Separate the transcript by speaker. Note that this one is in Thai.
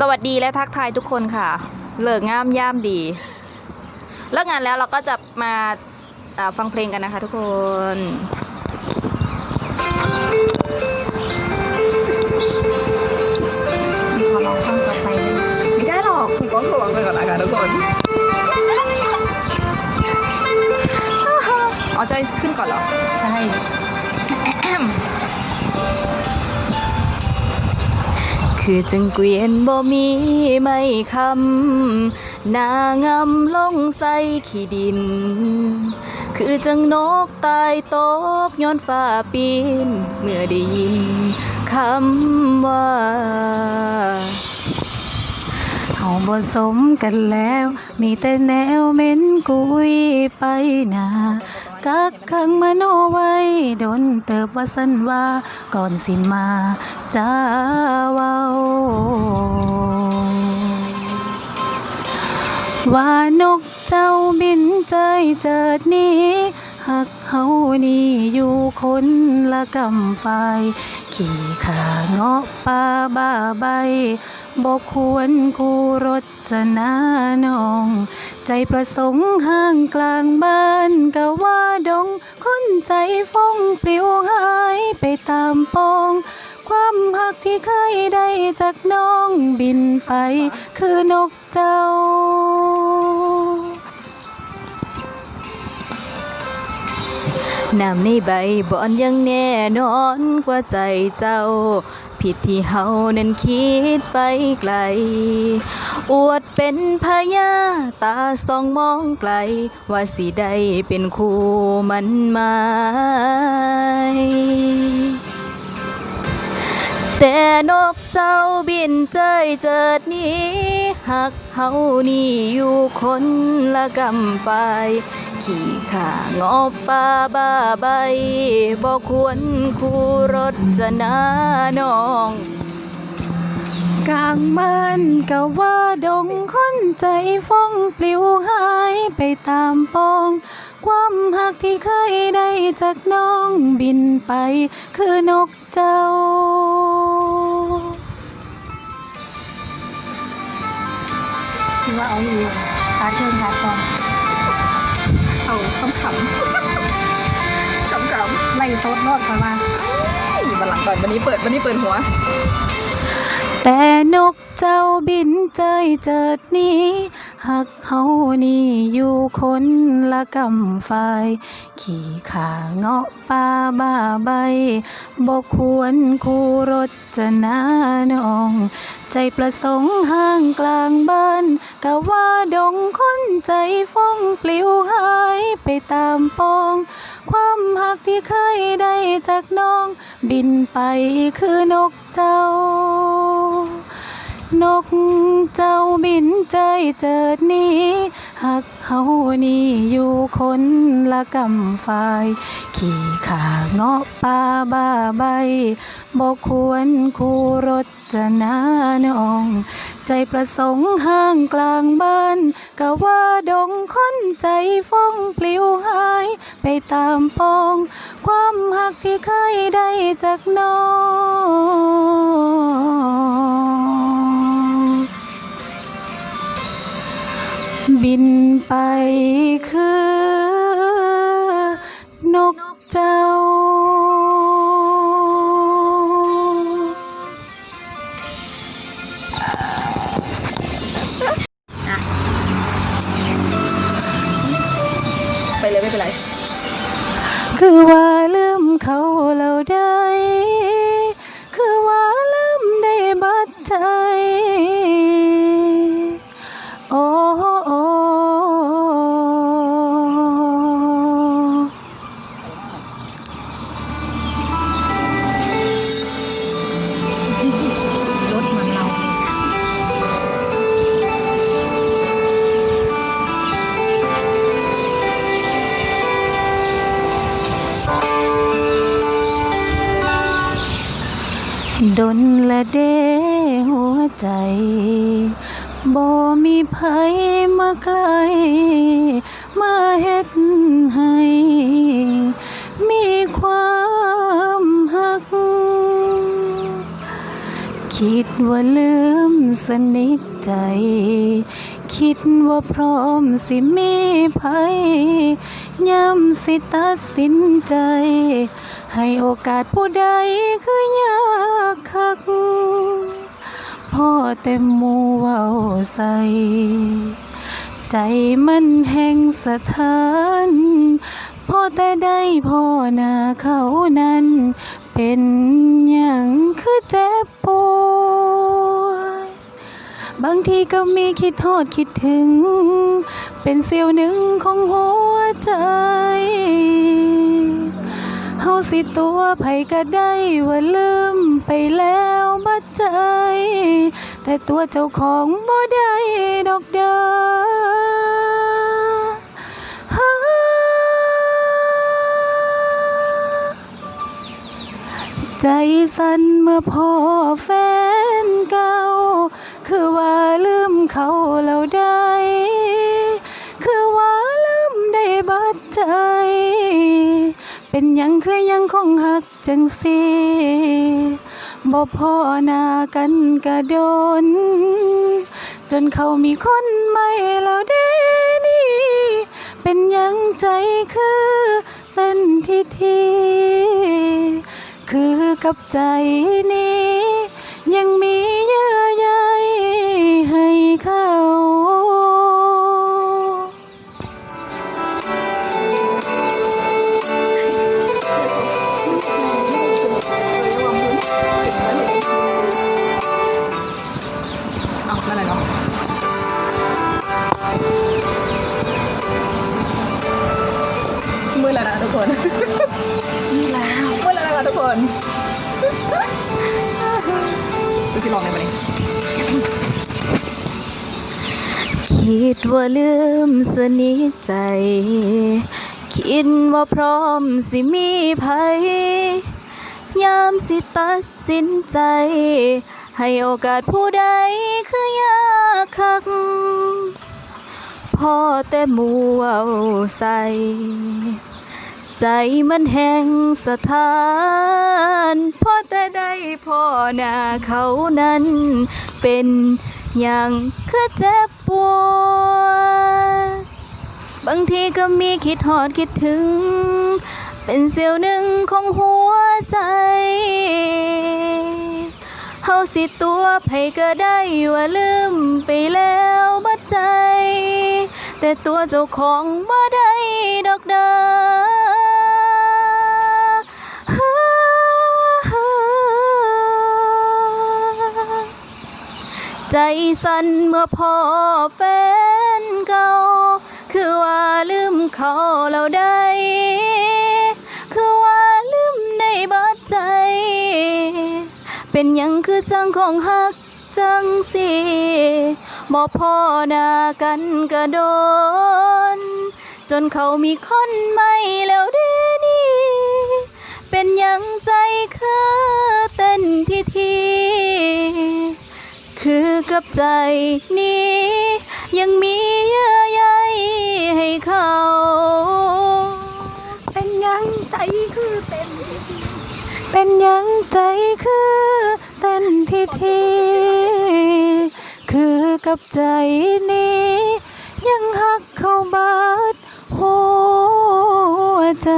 Speaker 1: สวัสดีและทักทายทุกคนค่ะ เลิกงามย่ามดี เลิกงานแล้วเราก็จะมาอ่าฟังเพลงกันนะคะทุกคนขอร้องฟังต่อไปได้ไหมไม่ได้หรอกคุณก้องระวังไปก่อนนะคะทุกคนอ๋อจะขึ้นก่อนเหรอ
Speaker 2: ใช่
Speaker 1: คือจังเกวียนบ่มีไม่คำนางำลงใส่ขี้ดิน คือจังนกตายตกย้อนฝ้าปีน เมื่อได้ยินคำว่า
Speaker 2: เฮาบ่สมกันแล้ว มีแต่แนวเหม็นกุยไปหนากักขังมโนไว้โดนเติบว่าสันว่าก่อนสิมาจ้าเว้าว่านกเจ้าบินใจเจิดหนี้หักเฮานี่อยู่คนละกำฝ่ายขี่ขาเงาะป่าบ้าใบ บอกควรคู่รถจะนาน้อง ใจประสงค์ห่างกลางบ้านก็ว่าดง คนใจฟองปลิวหายไปตามปอง ความหักที่เคยได้จากน้องบินไป คือนกเจ้า
Speaker 1: น้ำในใบบอนยังแน่นอนกว่าใจเจ้า ผิดที่เฮานั้นคิดไปไกล อวดเป็นพญาตาสองมองไกล ว่าสิได้เป็นคู่มันหมายแต่นกเจ้าบินใจเจิดหนี้หักเฮานี่อยู่คนละกำไป ขี่ข่างอบป่าบ้าใบบอกควรคู่รถจะนาน้อง
Speaker 2: กลางมันก็ว่าดงคนใจฟ้องปลิวหายไปตามปอง ความหักที่เคยได้จากน้องบินไปคือนกเจ้าสิว่าเอาอยู่คาเทิงคาตอน
Speaker 1: เอาคำขำขำขำ
Speaker 2: ไล่ซดรอดกันมา
Speaker 1: บันหลังก่อนวันนี้เปิดวันนี้เปิดหัว
Speaker 2: แต่นกเจ้าบินใจเจิดหนี้หักเฮานี่อยู่คนละกำฝ่ายขี่ขาเงาะป่าบ้าใบบกควรคู่รถจะนาน้อง ใจประสงค์ห่างกลางบ้านกะว่าดงคนใจฟ้องปลิวหา ตามปอง ความหักที่เคยได้จากน้อง บินไปคือนกเจ้า นกเจ้าบินใจเจิดหนี้หักเฮานี่อยู่คนละกำฝ่าย ขี่ขาเงาะป่าบ้าใบบอกควรคู่รถจะนาน้อง ใจประสงค์ห่างกลางบ้านกะว่าดงคนใจฟ้องปลิวหาย ไปตามปอง ความหักที่เคยได้จากน้อง บินไปคือ นกเจ้า
Speaker 1: ไปเลยไม่เป็นไร
Speaker 2: คือว่าลืมเขาเราได้ คือว่าลืมได้บัดใจโบ่มีไผมาไกลมาเฮ็ดให้ มีความหัก คิดว่าลืมสนิทใจ คิดว่าพร้อมสิมีภัยย้ำสิตัดสินใจ ให้โอกาสผู้ใดคือยากคัก พ่อเต็มมูเว้าใส่ ใจมันแห่งสถานพ่อแต่ได้พ่อหน้าเขานั้น เป็นอย่างคือเจ็บปวดบางทีก็มีคิดโทษคิดถึง เป็นเสี้ยวหนึ่งของหัวใจ สิตัวไผก็ได้ว่าลืมไปแล้วบัดใจ แต่ตัวเจ้าของบ่ได้ดอกเด้อฮาใจสั่นเมื่อพ่อแฟนเก่า คือว่าลืมเขาแล้วได้ คือว่าลืมได้บัดใจ เป็นยังคือยังคงหักจังสีบ่พอหน้ากันกระโดน จนเขามีคนใหม่แล้วเดนี่ เป็นยังใจคือเต้นทีที คือกับใจนี้
Speaker 1: นั่นแหละเนาะมือแล้วนะทุกคนมือแล้วนะคะทุกคนซื้อที่ลองได้ไหมคิดว่าลืมสนิทใจ คิดว่าพร้อมสิมีภัยยามสิตัดสินใจ ให้โอกาสผู้ใดคือยากคักพ่อแต่หมูเว้าใส่ใจมันแห่งสถานพอแต่ได้พ่อหน้าเขานั้น เป็นอย่างคือเจ็บปวดบางทีก็มีคิดหอดคิดถึง เป็นเสี้ยวหนึ่งของหัวใจ เฮาสิตัวไผก็ได้ว่าลืมไปแล้วบัดใจ แต่ตัวเจ้าของบ่ได้ดอกเด้อใจสั่นเมื่อพ่อเป็นเก่า คือว่าลืมเขาเราได้ เป็นยังคือจังของฮักจังสิบ่พ่อหน้ากันกระโดน จนเขามีคนใหม่แล้วเด้นี่ เป็นยังใจคือเต้นทีทีคือกับใจนี้ ยังมีเยื่อใยให้เขา
Speaker 2: เป็นยังใจคือเต้นทีทีเป็นยังใจคือ เท คือกับใจนี้ ยังหักเข้าบาดหัวใจ